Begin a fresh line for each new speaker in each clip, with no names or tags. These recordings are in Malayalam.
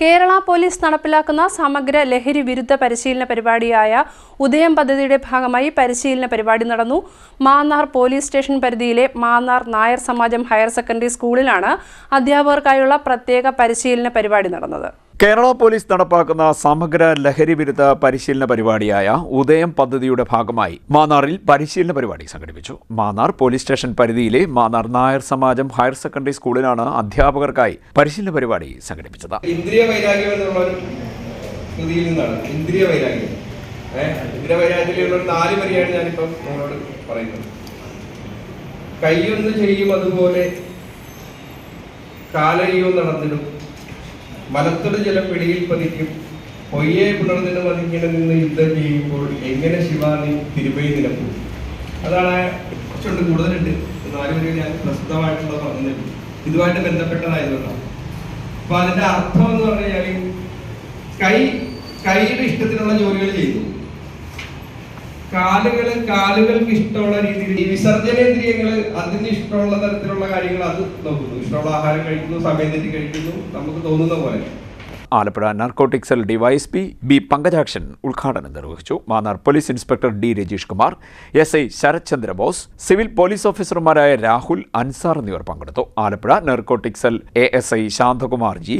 കേരള പോലീസ് നടപ്പിലാക്കുന്ന സമഗ്ര ലഹരി വിരുദ്ധ പരിശീലന പരിപാടിയായ ഉദയം പദ്ധതിയുടെ ഭാഗമായി പരിശീലന പരിപാടി നടന്നു. മാന്നാർ പോലീസ് സ്റ്റേഷൻ പരിധിയിലെ മാന്നാർ നായർ സമാജം ഹയർ സെക്കൻഡറി സ്കൂളിലാണ് അധ്യാപകർക്കായുള്ള പ്രത്യേക പരിശീലന പരിപാടി നടന്നത്.
കേരള പോലീസ് നടപ്പാക്കുന്ന സമഗ്ര ലഹരി വിരുദ്ധ പരിശീലന പരിപാടിയായ ഉദയം പദ്ധതിയുടെ ഭാഗമായി മാന്നാറിൽ പരിശീലന പരിപാടി സംഘടിപ്പിച്ചു. മാന്നാർ പോലീസ് സ്റ്റേഷൻ പരിധിയിലെ മാന്നാർ നായർ സമാജം ഹയർ സെക്കൻഡറി സ്കൂളിലാണ് അധ്യാപകർക്കായി പരിശീലന പരിപാടി സംഘടിപ്പിച്ചത്.
ഇന്ദ്രിയ ഇന്ദ്രിയ വൈരാഗ്യം. ഇന്ദ്രിയ വൈരാഗ്യത്തിലുള്ള നാല് ഞാനിപ്പം നിങ്ങളോട് പറയുന്നത്. ചെയ്യും അതുപോലെ കാലയോ നടന്നിടും മലത്തോട് ജലം പിടിയിൽ പതിക്കും. പൊയ്യെ പുണർന്നിട്ട് നിന്ന് യുദ്ധം ചെയ്യുമ്പോൾ എങ്ങനെ ശിവാനി നീ നിലപ്പും? അതാണ് കുറച്ചുണ്ട് കൂടുതലുണ്ട്. ആരും ഞാൻ പ്രസിദ്ധമായിട്ടുള്ള പറഞ്ഞത് ഇതുമായിട്ട് ബന്ധപ്പെട്ടതായതുകൊണ്ടാണ്. അപ്പൊ അതിന്റെ അർത്ഥം എന്ന് പറഞ്ഞു കഴിഞ്ഞാൽ കൈ കൈയുടെ ഇഷ്ടത്തിനുള്ള ജോലികൾ ചെയ്തു. കാലുകൾ കാലുകൾക്ക് ഇഷ്ടമുള്ള രീതിയിൽ ഈ വിസർജനേന്ദ്രിയങ്ങൾ അതിന് ഇഷ്ടമുള്ള തരത്തിലുള്ള കാര്യങ്ങൾ അത് നോക്കുന്നു. ഇഷ്ടമുള്ള ആഹാരം കഴിക്കുന്നു സമയം തെറ്റി കഴിക്കുന്നു നമുക്ക് തോന്നുന്ന പോലെ.
Alappuzha narcotic cell DYSP B Pankajakshan ഉദ്ഘാടനം നിർവഹിച്ചു. Mannar police inspector D Rajeesh Kumar S I Sarathchandra Bose civil police ഓഫീസർമാരായ രാഹുൽ അൻസാർ എന്നിവർ പങ്കെടുത്തു. Alappuzha narcotic cell A S I Santhakumar G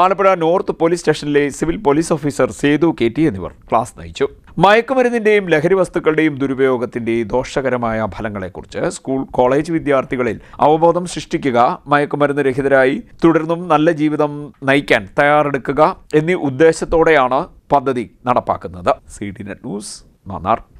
Alappuzha north police സ്റ്റേഷനിലെ civil police officer Sethu K T എന്നിവർ ക്ലാസ് നയിച്ചു. മയക്കുമരുന്നിന്റെയും ലഹരി വസ്തുക്കളുടെയും ദുരുപയോഗത്തിന്റെ ദോഷകരമായ ഫലങ്ങളെക്കുറിച്ച് സ്കൂൾ കോളേജ് വിദ്യാർത്ഥികളിൽ അവബോധം സൃഷ്ടിക്കുക മയക്കുമരുന്ന് രഹിതരായി തുടർന്നും നല്ല ജീവിതം നയിക്കാൻ തയ്യാറെടുക്കുക എന്നീ ഉദ്ദേശത്തോടെയാണ് പദ്ധതി നടപ്പാക്കുന്നത്. C D net news Mannar.